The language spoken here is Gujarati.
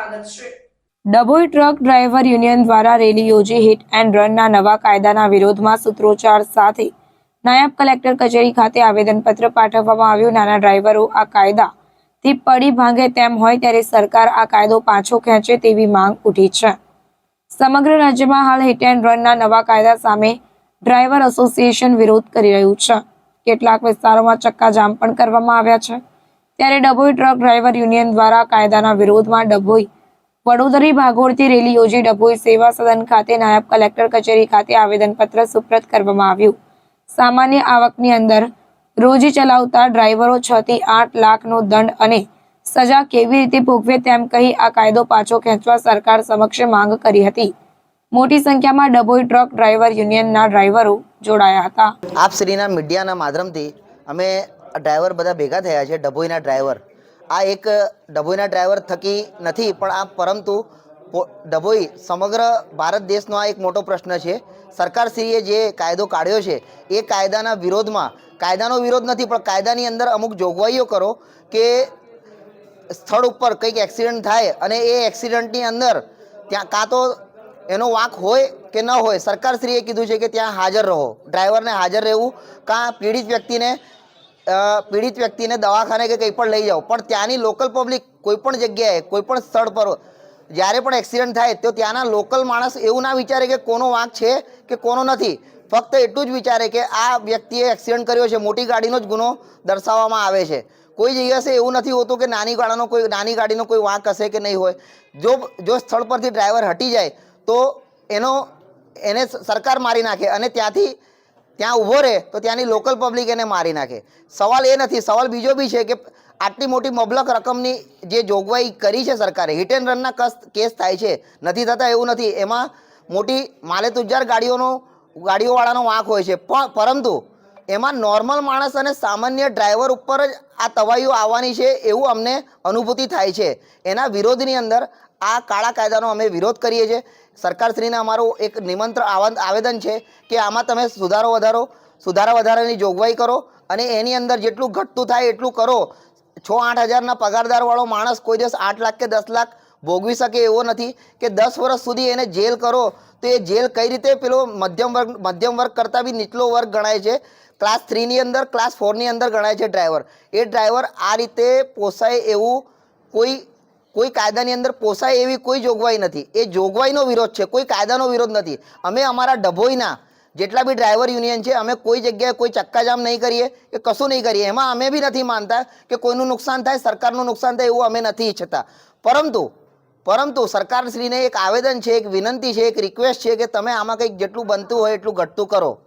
આનંદ છે. ડભોઈ ટ્રક ડ્રાઈવર યુનિયન દ્વારા રેલી યોજી હિટ એન્ડ રનના નવા કાયદાના વિરોધમાં સૂત્રોચ્ચાર સાથે નાયબ કલેક્ટર કચેરી ખાતે આવેદનપત્ર પાઠવવામાં આવ્યું. નાના ડ્રાઈવરો આ કાયદાથી પડી ભાંગે તેમ હોય ત્યારે સરકાર આ કાયદો પાછો ખેંચે તેવી માંગ ઉઠી છે. સમગ્ર રાજ્યમાં હાલ હિટ એન્ડ રનના નવા કાયદા સામે ડ્રાઈવર એસોસિએશન વિરોધ કરી રહ્યું છે. કેટલાક વિસ્તારોમાં ચક્કાજામ પણ કરવામાં આવ્યા છે. ત્યારે ડભોઈ ટ્રક ડ્રાઈવર યુનિયન દ્વારા કાયદાના વિરોધમાં ડભોઈ વડોદરી ભાગોળથી રેલી યોજી ડભોઈ સેવા સદન ખાતે નાયબ કલેક્ટર કચેરી ખાતે આવેદનપત્ર સુપ્રત કરવામાં આવ્યું. સામાન્ય આવકની અંદર રોજી ચલાવતા ડ્રાઈવરો છ થી આઠ લાખનો દંડ અને સજા કેવી રીતે ભોગવે તેમ કહી આ કાયદો પાછો ખેંચવા સરકાર સમક્ષ માંગ કરી હતી. મોટી સંખ્યામાં ડભોઈ ટ્રક ડ્રાઈવર યુનિયનના ડ્રાઈવરો જોડાયા હતા. આપ શ્રીના મીડિયાના માધ્યમથી અમે ડ્રાઈવર બધા ભેગા થયા છે, ડભોઈના ડ્રાઈવર આ એક ડભોઈના ડ્રાઈવર થકી નથી, પણ આ પરંતુ ડભોઈ સમગ્ર ભારત દેશનો આ એક મોટો પ્રશ્ન છે. સરકારશ્રીએ જે કાયદો કાઢ્યો છે, એ કાયદાના વિરોધમાં, કાયદાનો વિરોધ નથી, પણ કાયદાની અંદર અમુક જોગવાઈઓ કરો કે સ્થળ ઉપર કંઈક એક્સિડન્ટ થાય અને એ એક્સિડન્ટની અંદર ત્યાં કાં તો એનો વાંક હોય કે ન હોય, સરકારશ્રીએ કીધું છે કે ત્યાં હાજર રહો. ડ્રાઈવરને હાજર રહેવું, કાં પીડિત વ્યક્તિને પીડિત વ્યક્તિને દવાખાને કે કંઈ પણ લઈ જાઓ, પણ ત્યાંની લોકલ પબ્લિક કોઈ પણ જગ્યાએ, કોઈ પણ સ્થળ પર જ્યારે પણ એક્સિડન્ટ થાય, તો ત્યાંના લોકલ માણસ એવું ના વિચારે કે કોનો વાંક છે કે કોનો નથી. ફક્ત એટલું જ વિચારે કે આ વ્યક્તિએ એક્સિડન્ટ કર્યો છે, મોટી ગાડીનો જ ગુનો દર્શાવવામાં આવે છે. કોઈ જગ્યાએ એવું નથી હોતું કે નાની ગાડાનો કોઈ, નાની ગાડીનો કોઈ વાંક હશે કે નહીં હોય. જો જો સ્થળ પરથી ડ્રાઈવર હટી જાય, તો એનો, એને સરકાર મારી નાખે અને ત્યાંથી ત્યાં ઊભો રહે તો ત્યાંની લોકલ પબ્લિક એને મારી નાખે. સવાલ એ નથી, સવાલ બીજો બી છે કે આટલી મોટી મબલક રકમની જે જોગવાઈ કરી છે સરકારે હિટ એન્ડ રનના કસ, કેસ થાય છે, નથી થતા એવું નથી. એમાં મોટી માલે તુજાર ગાડીઓનો, ગાડીઓવાળાનો વાંક હોય છે. પણ પરંતુ એમાં નોર્મલ માણસ અને સામાન્ય ડ્રાઈવર ઉપર જ આ તવાઈઓ આવવાની છે એવું અમને અનુભૂતિ થાય છે. એના વિરોધની અંદર આ કાળા કાયદાનો અમે વિરોધ કરીએ છીએ. સરકારશ્રીને અમારું એક નિમંત્રણ આવા- આવેદન છે કે આમાં તમે સુધારો વધારો, સુધારા વધારાની જોગવાઈ કરો અને એની અંદર જેટલું ઘટતું થાય એટલું કરો. છ આઠ હજારના પગારદારવાળો માણસ કોઈ દિવસ આઠ લાખ કે દસ લાખ ભોગવી શકે એવો નથી કે દસ વર્ષ સુધી એને જેલ કરો. તો એ જેલ કઈ રીતે પેલો મધ્યમ વર્ગ મધ્યમ વર્ગ કરતાં બી નીચલો વર્ગ ગણાય છે? ક્લાસ થ્રીની અંદર, ક્લાસ ફોરની અંદર ગણાય છે ડ્રાઈવર. એ ડ્રાઈવર આ રીતે પોસાય એવું કોઈ કોઈ કાયદાની અંદર પોસાય એવી કોઈ જોગવાઈ નથી. એ જોગવાઈનો વિરોધ છે, કોઈ કાયદાનો વિરોધ નથી. અમે અમારા ડભોઈના જેટલા બી ડ્રાઈવર યુનિયન છે, અમે કોઈ જગ્યાએ કોઈ ચક્કાજામ નહીં કરીએ કે કશું નહીં કરીએ. એમાં અમે બી નથી માનતા કે કોઈનું નુકસાન થાય, સરકારનું નુકસાન થાય એવું અમે નથી ઈચ્છતા. પરંતુ પરંતુ સરકારશ્રીને એક આવેદન છે, એક વિનંતી છે, એક રિક્વેસ્ટ છે કે તમે આમાં કંઈક જેટલું બનતું હોય એટલું ઘટતું કરો.